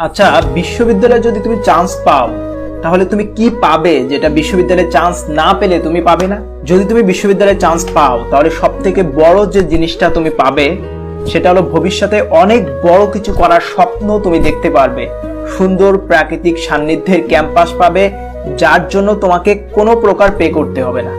আচ্ছা বিশ্ববিদ্যালয়ে যদি তুমি চান্স পাও, তাহলে তুমি কি পাবে যেটা বিশ্ববিদ্যালয়ে চান্স না পেলে তুমি পাবে না? যদি তুমি বিশ্ববিদ্যালয়ে চান্স পাও, তাহলে সব থেকে বড় যে জিনিসটা তুমি পাবে, সেটা হলো ভবিষ্যতে অনেক বড় কিছু করার স্বপ্ন তুমি দেখতে পারবে। সুন্দর প্রাকৃতিক সান্নিধ্যের ক্যাম্পাস পাবে, যার জন্য তোমাকে কোনো প্রকার পে করতে হবে না।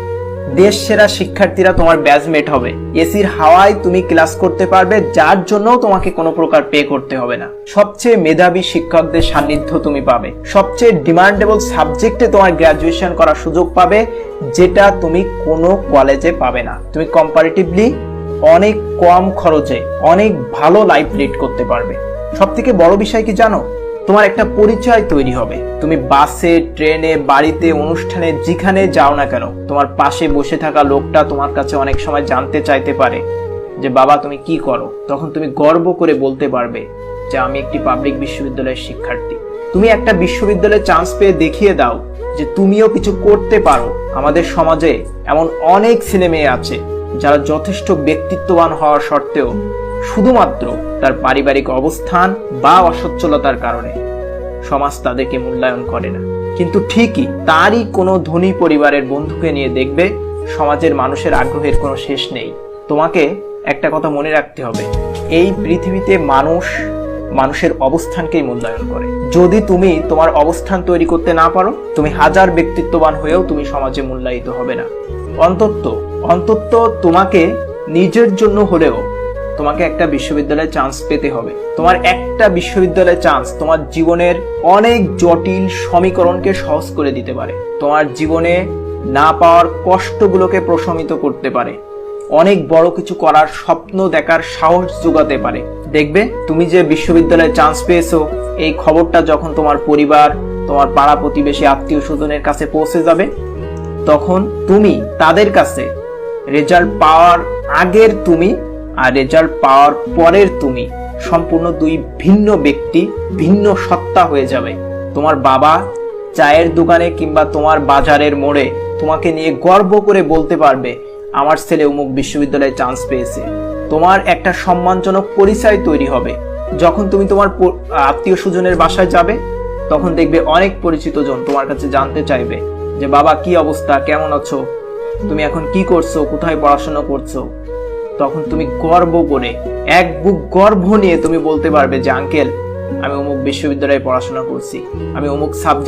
দেশ সেরা শিক্ষার্থীরা তোমার ব্যাচমেট হবে। এসির হাওয়ায় তুমি ক্লাস করতে পারবে, যার জন্য তোমাকে কোনো প্রকার পে করতে হবে না। সবচেয়ে মেধাবী শিক্ষকদের সান্নিধ্য তুমি পাবে। সবচেয়ে ডিমান্ডেবল সাবজেক্টে তোমার গ্রাজুয়েশন করার সুযোগ পাবে, যেটা তুমি কোনো কলেজে পাবে না। তুমি কম্পারেটিভলি অনেক কম খরচে, অনেক ভালো লাইফ লিড করতে পারবে। সব থেকে বড় বিষয় কি জানো? তোমার একটা পরিচয় তৈরি হবে। তুমি বাসে, ট্রেনে, বাড়িতে, অনুষ্ঠানে, যেখানে যাও না কেন, তোমার পাশে বসে থাকা লোকটা তোমার কাছে অনেক সময় জানতে চাইতে পারে যে, বাবা, তুমি কি করো? তখন তুমি গর্ব করে বলতে পারবে যে, আমি একটি পাবলিক বিশ্ববিদ্যালয়ের শিক্ষার্থী। তুমি একটা বিশ্ববিদ্যালয়ে চান্স পেয়ে দেখিয়ে দাও যে, তুমিও কিছু করতে পারো। আমাদের সমাজে এমন অনেক ছেলে মেয়ে আছে যারা যথেষ্ট ব্যক্তিত্ববান হওয়ার সত্ত্বেও শুধুমাত্র তার পারিবারিক অবস্থান বা অসচ্ছলতার কারণে। সমাজ তাদেরকে মূল্যায়ন করে না। কিন্তু ঠিকই তারই কোনো ধনী পরিবারের বন্ধুকে নিয়ে দেখবে সমাজের মানুষের আগ্রহের কোনো শেষ নেই। তোমাকে একটা কথা মনে রাখতে হবে, এই পৃথিবীতে মানুষ মানুষের অবস্থানকেই মূল্যায়ন করে। যদি তুমি তোমার অবস্থান তৈরি করতে না পারো, তুমি হাজার ব্যক্তিত্ববান হয়েও তুমি সমাজে মূল্যায়িত হবে না। অন্তত অন্তত তোমাকে নিজের জন্য হলেও তোমাকে একটা বিশ্ববিদ্যালয়ে চান্স পেতে হবে। তোমার একটা বিশ্ববিদ্যালয়ে চান্স তোমার জীবনের অনেক জটিল সমীকরণকে সহজ করে দিতে পারে। তোমার জীবনে না পাওয়ার কষ্টগুলোকে প্রশমিত করতে পারে। অনেক বড় কিছু করার স্বপ্ন দেখার সাহস যোগাতে পারে। দেখবে, তুমি যে বিশ্ববিদ্যালয়ে চান্স পেয়েছ, এই খবরটা যখন তোমার পরিবার, তোমার পাড়া প্রতিবেশী, আত্মীয় স্বজনের কাছে পৌঁছে যাবে, তখন তুমি তাদের কাছে রেজাল্ট পাওয়ার আগের তুমি আর রেজাল্ট পাওয়ার পরের তুমি সম্পূর্ণ দুই ভিন্ন ব্যক্তি, ভিন্ন সত্তা হয়ে যাবে। তোমার বাবা চায়ের দোকানে কিংবা তোমার বাজারের মোড়ে তোমাকে নিয়ে গর্ব করে বলতে পারবে, আমার ছেলে অমুক বিশ্ববিদ্যালয়ে চান্স পেয়েছে। তোমার একটা সম্মানজনক পরিচয় তৈরি হবে। যখন তুমি তোমার আত্মীয় স্বজনের বাসায় যাবে, তখন দেখবে অনেক পরিচিত জন তোমার কাছে জানতে চাইবে যে, বাবা, কি অবস্থা? কেমন আছো? তুমি এখন কি করছ? কোথায় পড়াশোনা করছ? তখন তুমি গর্ব করে, এক বুক গর্ব নিয়ে তুমি বলতে পারবে যে, আঙ্কেল, আমি অমুক বিশ্ববিদ্যালয়ে পড়াশোনা করছি, আমি অমুক সাবজেক্ট